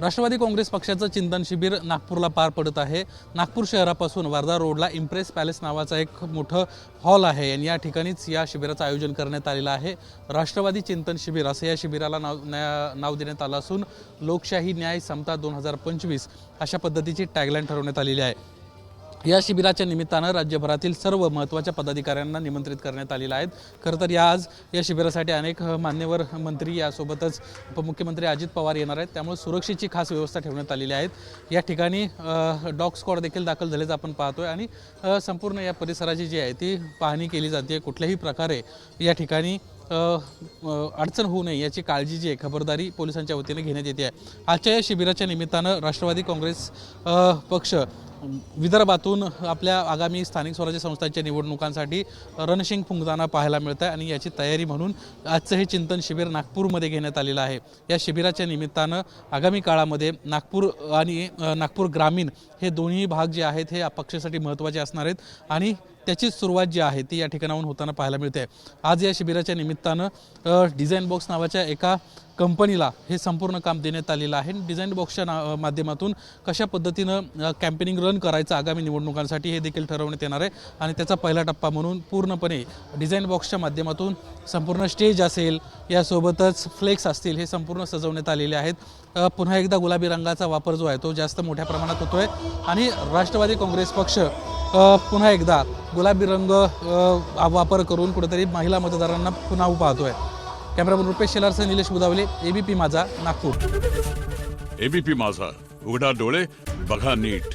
राष्ट्रवादी काँग्रेस पक्षाचं चिंतन शिबिर नागपूरला पार पडत आहे. नागपूर शहरापासून वर्धा रोडला इम्प्रेस पॅलेस नावाचा एक मोठं हॉल आहे आणि या ठिकाणीच या शिबिराचं आयोजन करण्यात आलेलं आहे. राष्ट्रवादी चिंतन शिबिर असं या शिबिराला नाव न्या- नाव देण्यात आलं असून लोकशाही न्याय समता दोन हजार पंचवीस अशा पद्धतीची टॅगलाईन ठरवण्यात आलेली आहे. या शिबिराच्या निमित्तानं राज्यभरातील सर्व महत्त्वाच्या पदाधिकाऱ्यांना निमंत्रित करण्यात आलेलं आहेत खरं तर या आज या शिबिरासाठी अनेक मान्यवर मंत्री यासोबतच उपमुख्यमंत्री अजित पवार येणार आहेत. त्यामुळे सुरक्षेची खास व्यवस्था ठेवण्यात आलेली आहेत. या ठिकाणी डॉग स्क्वॉड देखील दाखल झाल्याचं आपण पाहतोय आणि संपूर्ण या परिसराची जी आहे ती पाहणी केली जाते. कुठल्याही प्रकारे या ठिकाणी अडचण होऊ नये याची काळजी जी आहे खबरदारी पोलिसांच्या वतीने घेण्यात येते आहे. आजच्या या शिबिराच्या निमित्तानं राष्ट्रवादी काँग्रेस पक्ष विदर्भातून आपल्या आगामी स्थानिक स्वराज्य संस्थांच्या निवडणुकांसाठी रणशिंग फुंकताना पाहायला मिळत आहे आणि याची तयारी म्हणून आजचं हे चिंतन शिबिर नागपूरमध्ये घेण्यात आलेलं आहे. या शिबिराच्या निमित्तानं आगामी काळामध्ये नागपूर आणि नागपूर ग्रामीण हे दोन्ही भाग जे आहेत हे पक्षासाठी महत्त्वाचे असणार आहेत आणि त्याचीच सुरुवात जी आहे ती या ठिकाणाहून होताना पाहायला मिळते. आज या शिबिराच्या निमित्तानं डिझाईन बॉक्स नावाच्या एका कंपनीला हे संपूर्ण काम देण्यात आलेलं आहे. डिझाईन बॉक्सच्या ना माध्यमातून कशा पद्धतीनं कॅम्पेनिंग रन करायचं आगामी निवडणुकांसाठी हे देखील ठरवण्यात येणार आहे. आणि त्याचा पहिला टप्पा म्हणून पूर्णपणे डिझाईन बॉक्सच्या माध्यमातून संपूर्ण स्टेज असेल यासोबतच फ्लेक्स असतील हे संपूर्ण सजवण्यात आलेले आहेत. पुन्हा एकदा गुलाबी रंगाचा वापर जो आहे तो जास्त मोठ्या प्रमाणात होतो आहे आणि राष्ट्रवादी काँग्रेस पक्ष पुन्हा एकदा गुलाबी रंग वापर करून कुठेतरी महिला मतदारांना पुन्हा पाहतो पाहतोय कॅमेरामन रुपेश शेलारसह निलेश बुदावले एबीपी माझा नागपूर. एबीपी माझा. उघडा डोळे बघा नीट.